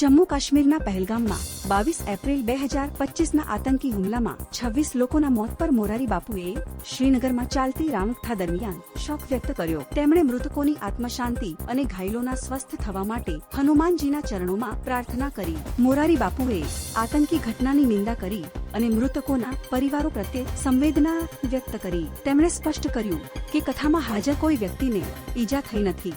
જમ્મુ કાશ્મીરના પહેલગામમાં બાવીસ એપ્રિલ બે હજાર પચીસના આતંકી હુમલામાં છવ્વીસ લોકોના મોત પર મોરારી બાપુએ શ્રીનગરમાં ચાલતી રામકથા દરમિયાન શોક વ્યક્ત કર્યો. તેમણે મૃતકોની આત્મશાંતિ અને ઘાયલોના સ્વસ્થ થવા માટે હનુમાનજીના ચરણોમાં પ્રાર્થના કરી. મોરારી બાપુએ આતંકી ઘટનાની નિંદા કરી અને મૃતકોના પરિવારો પ્રત્યે સંવેદના વ્યક્ત કરી. તેમણે સ્પષ્ટ કર્યું કે કથામાં હાજર કોઈ વ્યક્તિને ઈજા થઈ નથી.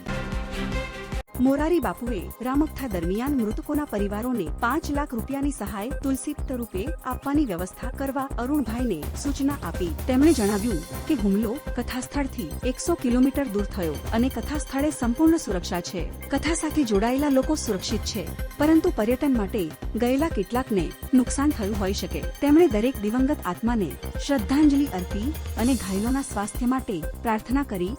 મોરારી બાપુએ રામકથા દરમિયાન મૃતકોના પરિવારોને પાંચ લાખ રૂપિયાની સહાય તુલસીપ્ત રૂપે આપવાની વ્યવસ્થા કરવા અરુણભાઈને સૂચના આપી. તેમણે જણાવ્યું કે હુમલો કથાસ્થળથી એકસો કિલોમીટર દૂર થયો અને કથાસ્થળે સંપૂર્ણ સુરક્ષા છે. કથા સાથે જોડાયેલા લોકો સુરક્ષિત છે, પરંતુ પર્યટન માટે ગયેલા કેટલાકને નુકસાન થયું હોઈ શકે. તેમણે દરેક દિવંગત આત્માને શ્રદ્ધાંજલિ અર્પી અને ઘાયલોના સ્વાસ્થ્ય માટે પ્રાર્થના કરી.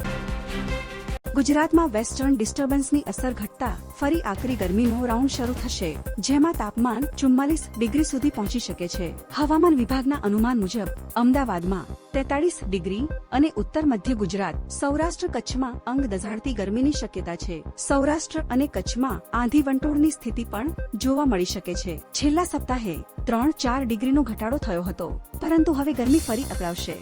ગુજરાતમાં વેસ્ટર્ન ડિસ્ટર્બન્સની અસર ઘટતા ફરી આકરી ગરમીનો રાઉન્ડ શરૂ થશે, જેમાં તાપમાન ચુમ્માલીસ ડિગ્રી સુધી પહોંચી શકે છે. હવામાન વિભાગના અનુમાન મુજબ, અમદાવાદમાં તેતાળીસ ડિગ્રી અને ઉત્તર મધ્ય ગુજરાત, સૌરાષ્ટ્ર કચ્છમાં અંગ દઝાડતી ગરમીની શક્યતા છે. સૌરાષ્ટ્ર અને કચ્છમાં આંધી વંટોળની સ્થિતિ પણ જોવા મળી શકે છે. છેલ્લા સપ્તાહે ત્રણ ચાર ડિગ્રીનો ઘટાડો થયો હતો, પરંતુ હવે ગરમી ફરી અકળાવશે.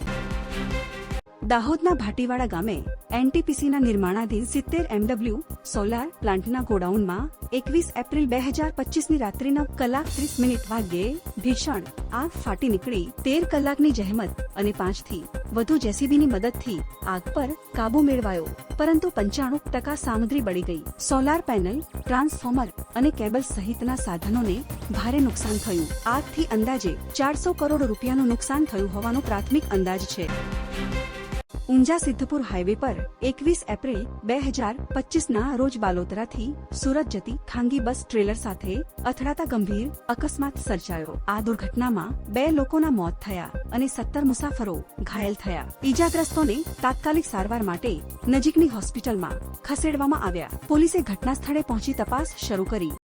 દાહોદના ભાટીવાડા ગામે એનટીપીસીના નિર્માણાધીન સિત્તેર એમડબ્લ્યુ સોલાર પ્લાન્ટના ગોડાઉનમાં એકવીસ એપ્રિલ બે હજાર પચીસની રાત્રિના કલાક ત્રીસ મિનિટ વાગ્યે ભીષણ આગ ફાટી નીકળી, તેર કલાકની જહેમત અને પાંચથી વધુ જેસીબીની મદદથી આગ પર કાબુ મેળવાયો. પરંતુ પંચાણું ટકા સામગ્રી બળી ગઈ. સોલાર પેનલ, ટ્રાન્સફોર્મર અને કેબલ સહિતના સાધનોને ભારે નુકસાન થયું. આગથી અંદાજે ચારસો કરોડ રૂપિયાનું નુકસાન થયું હોવાનો પ્રાથમિક અંદાજ છે. ઊંઝા સિદ્ધપુર હાઈવે પર એકવીસ એપ્રિલ બે હજાર પચીસના રોજ બાલોતરાથી સુરત જતી ખાનગી બસ ટ્રેલર સાથે અથડાતા ગંભીર અકસ્માત સર્જાયો. આ દુર્ઘટનામાં બે લોકોના મોત થયા અને સત્તર મુસાફરો ઘાયલ થયા. ઈજાગ્રસ્તોને તાત્કાલિક સારવાર માટે નજીકની હોસ્પિટલમાં ખસેડવામાં આવ્યા. પોલીસે ઘટના સ્થળે પહોંચી તપાસ શરૂ કરી.